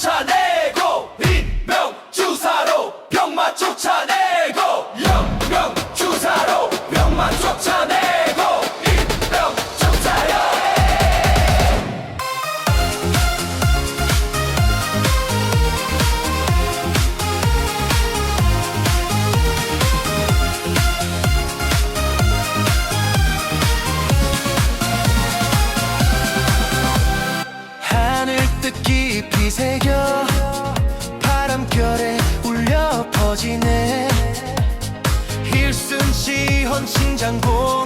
쫓아내고 인명 주사로 병마 쫓아 뜻깊이 새겨 바람결에 울려 퍼지네. 일순시 헌신장고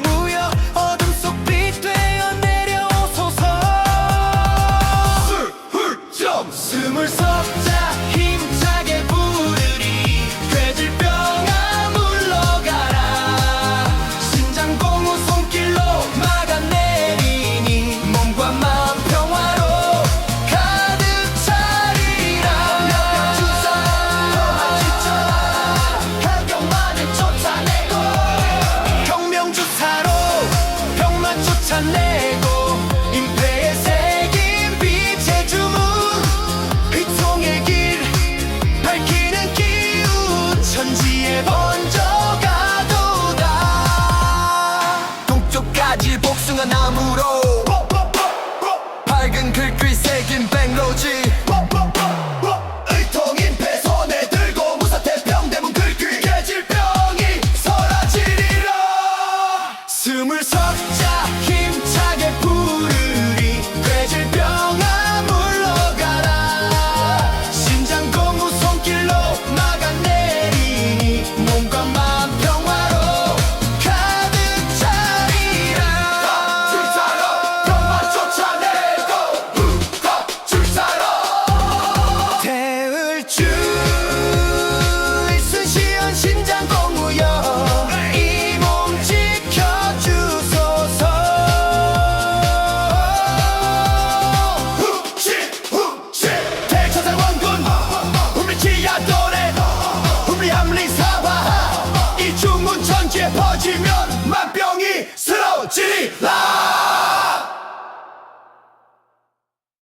那木多。 우리 사바하 이 주문 전지에 퍼지면 만병이 쓰러지리라.